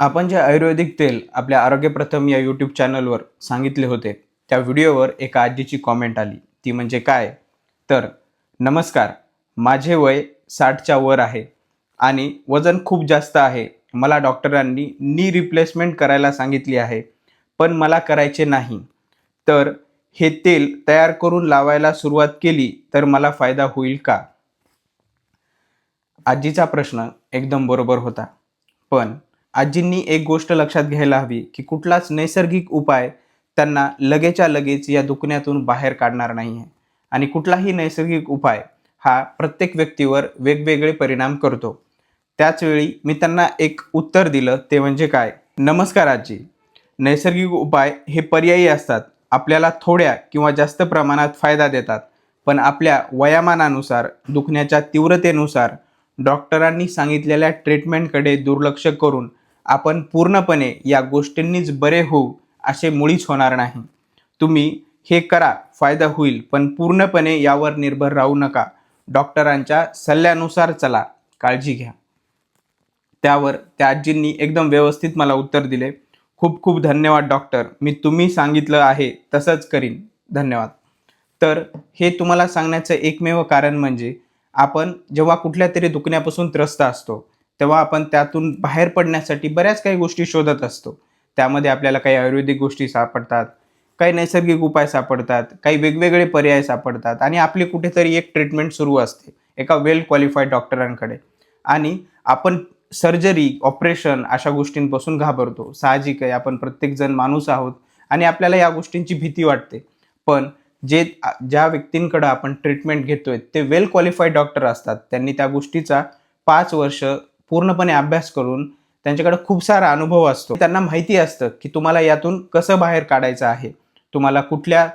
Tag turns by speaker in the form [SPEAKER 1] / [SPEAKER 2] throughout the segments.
[SPEAKER 1] आपण जे आयुर्वेदिक तेल आपल्या आरोग्यप्रथम या यूट्यूब चॅनलवर सांगितले होते त्या व्हिडिओवर एका आजीची कॉमेंट आली. ती म्हणजे काय? तर नमस्कार माझे वय साठच्या वर आहे आणि वजन खूप जास्त आहे. मला डॉक्टरांनी नी रिप्लेसमेंट करायला सांगितली आहे पण मला करायचे नाही. तर हे तेल तयार करून लावायला सुरुवात केली तर मला फायदा होईल का? आजीचा प्रश्न एकदम बरोबर होता. पण आजींनी एक गोष्ट लक्षात घ्यायला हवी की कुठलाच नैसर्गिक उपाय त्यांना लगेच्या लगेच या दुखण्यातून बाहेर काढणार नाही आहे आणि कुठलाही नैसर्गिक उपाय हा प्रत्येक व्यक्तीवर वेगवेगळे परिणाम करतो. त्याचवेळी मी त्यांना एक उत्तर दिलं ते म्हणजे काय? नमस्कार आजी. नैसर्गिक उपाय हे पर्यायी असतात. आपल्याला थोड्या किंवा जास्त प्रमाणात फायदा देतात. पण आपल्या वयामानानुसार दुखण्याच्या तीव्रतेनुसार डॉक्टरांनी सांगितलेल्या ट्रीटमेंटकडे दुर्लक्ष करून आपण पूर्णपणे या गोष्टींनीच बरे होऊ असे मुळीच होणार नाही. तुम्ही हे करा फायदा होईल पण पूर्णपणे यावर निर्भर राहू नका. डॉक्टरांच्या सल्ल्यानुसार चला काळजी घ्या. त्यावर त्या आजींनी एकदम व्यवस्थित मला उत्तर दिले. खूप खूप धन्यवाद डॉक्टर. मी तुम्ही सांगितलं आहे तसंच करीन. धन्यवाद. तर हे तुम्हाला सांगण्याचं एकमेव कारण म्हणजे आपण जेव्हा कुठल्या तरी दुखण्यापासून त्रस्त असतो तेव्हा आपण त्यातून बाहेर पडण्यासाठी बऱ्याच काही गोष्टी शोधत असतो. त्यामध्ये आपल्याला काही आयुर्वेदिक गोष्टी सापडतात काही नैसर्गिक उपाय सापडतात काही वेगवेगळे पर्याय सापडतात आणि आपली कुठेतरी एक ट्रीटमेंट सुरू असते एका वेल क्वालिफाईड डॉक्टरांकडे आणि आपण सर्जरी ऑपरेशन अशा गोष्टींपासून घाबरतो. साहजिक आहे आपण प्रत्येकजण माणूस आहोत आणि आपल्याला या गोष्टींची भीती वाटते. पण जे ज्या व्यक्तींकडं आपण ट्रीटमेंट घेतोय ते वेल क्वालिफाईड डॉक्टर असतात. त्यांनी त्या गोष्टीचा पाच वर्ष पूर्णपणे अभ्यास करून त्यांच्याकडे खूप सारा अनुभव असतो. त्यांना माहिती असतं की तुम्हाला यातून कसं बाहेर काढायचं आहे. तुम्हाला कुठल्या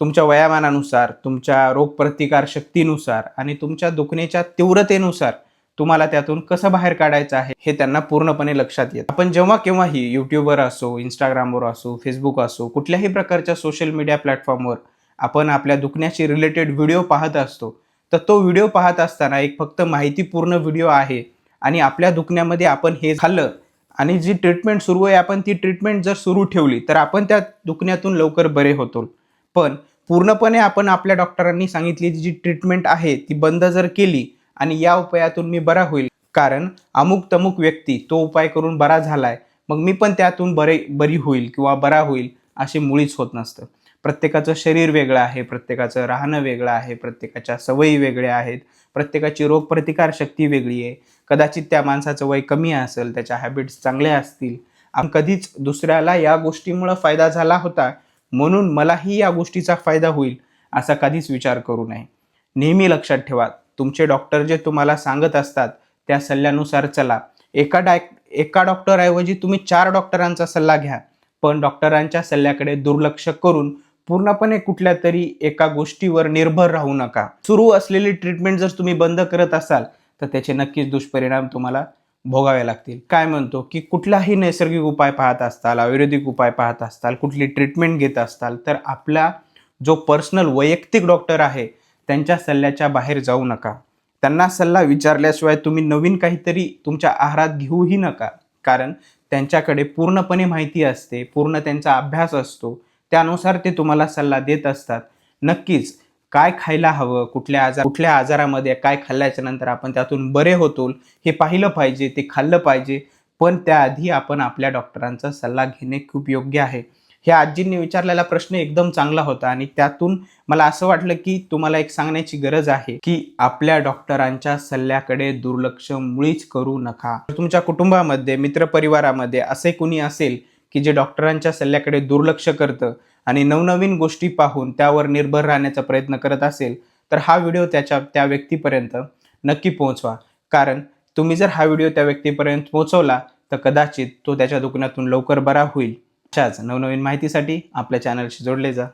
[SPEAKER 1] तुमच्या वयामानानुसार तुमच्या रोगप्रतिकार शक्तीनुसार आणि तुमच्या दुखण्याच्या तीव्रतेनुसार तुम्हाला त्यातून कसं बाहेर काढायचं आहे हे त्यांना पूर्णपणे लक्षात येतं. आपण जेव्हा केव्हाही यूट्यूबवर असो इंस्टाग्रामवर असो फेसबुक असो कुठल्याही प्रकारच्या सोशल मीडिया प्लॅटफॉर्मवर आपण आपल्या दुखण्याशी रिलेटेड व्हिडिओ पाहत असतो तर तो व्हिडिओ पाहत असताना एक फक्त माहितीपूर्ण व्हिडिओ आहे आणि आपल्या दुखण्यामध्ये आपण हे खाल्लं आणि जी ट्रीटमेंट सुरू आहे आपण ती ट्रीटमेंट जर सुरू ठेवली तर आपण त्या दुखण्यातून लवकर बरे होतो. पण पूर्णपणे आपण आपल्या डॉक्टरांनी सांगितलेली जी ट्रीटमेंट आहे ती बंद जर केली आणि या उपायातून मी बरा होईल. कारण अमुक तमुक व्यक्ती तो उपाय करून बरा झालाय मग मी पण त्यातून बरे बरी होईल किंवा बरा होईल असे मुळीच होत नसतं. प्रत्येकाचं शरीर वेगळं आहे प्रत्येकाचं राहणं वेगळं आहे प्रत्येकाच्या सवयी वेगळ्या आहेत प्रत्येकाची रोगप्रतिकार शक्ती वेगळी आहे. कदाचित त्या माणसाचं वय कमी असेल त्याच्या हॅबिट्स चांगल्या असतील. आम कधीच दुसऱ्याला या गोष्टीमुळं फायदा झाला होता म्हणून मलाही या गोष्टीचा फायदा होईल असा कधीच विचार करू नये. नेहमी लक्षात ठेवा तुमचे डॉक्टर जे तुम्हाला सांगत असतात त्या सल्ल्यानुसार चला. एका डाय एका डॉक्टरऐवजी तुम्ही चार डॉक्टरांचा सल्ला घ्या पण डॉक्टरांच्या सल्ल्याकडे दुर्लक्ष करून पूर्णपणे कुठल्या तरी एका गोष्टीवर निर्भर राहू नका. सुरू असलेली ट्रीटमेंट जर तुम्ही बंद करत असाल तर त्याचे नक्कीच दुष्परिणाम तुम्हाला भोगावे लागतील. काय म्हणतो की कुठलाही नैसर्गिक उपाय पाहत असताल आयुर्वेदिक उपाय पाहत असताल कुठली ट्रीटमेंट घेत असताल तर आपला जो पर्सनल वैयक्तिक डॉक्टर आहे त्यांच्या सल्ल्याच्या बाहेर जाऊ नका. त्यांना सल्ला विचारल्याशिवाय तुम्ही नवीन काहीतरी तुमच्या आहारात घेऊही नका. कारण त्यांच्याकडे पूर्णपणे माहिती असते पूर्ण त्यांचा अभ्यास असतो त्यानुसार ते तुम्हाला सल्ला देत असतात. नक्कीच काय खायला हवं कुठल्या आजार कुठल्या आजारामध्ये काय खाल्ल्याच्या नंतर आपण त्यातून बरे होतो हे पाहिलं पाहिजे ते खाल्लं पाहिजे. पण त्याआधी आपण आपल्या डॉक्टरांचा सल्ला घेणे खूप योग्य आहे. ह्या आजींनी विचारलेला प्रश्न एकदम चांगला होता आणि त्यातून मला असं वाटलं की तुम्हाला एक सांगण्याची गरज आहे की आपल्या डॉक्टरांच्या सल्ल्याकडे दुर्लक्ष मुळीच करू नका. तुमच्या कुटुंबामध्ये मित्रपरिवारामध्ये असे कुणी असेल की जे डॉक्टरांच्या सल्ल्याकडे दुर्लक्ष करतं आणि नवनवीन गोष्टी पाहून त्यावर निर्भर राहण्याचा प्रयत्न करत असेल तर हा व्हिडिओ त्याच्या त्या व्यक्तीपर्यंत नक्की पोहोचवा. कारण तुम्ही जर हा व्हिडिओ त्या व्यक्तीपर्यंत पोहोचवला तर कदाचित तो त्याच्या दुखण्यातून लवकर बरा होईल. अशाच नवनवीन माहितीसाठी आपल्या चॅनलशी जोडले जा.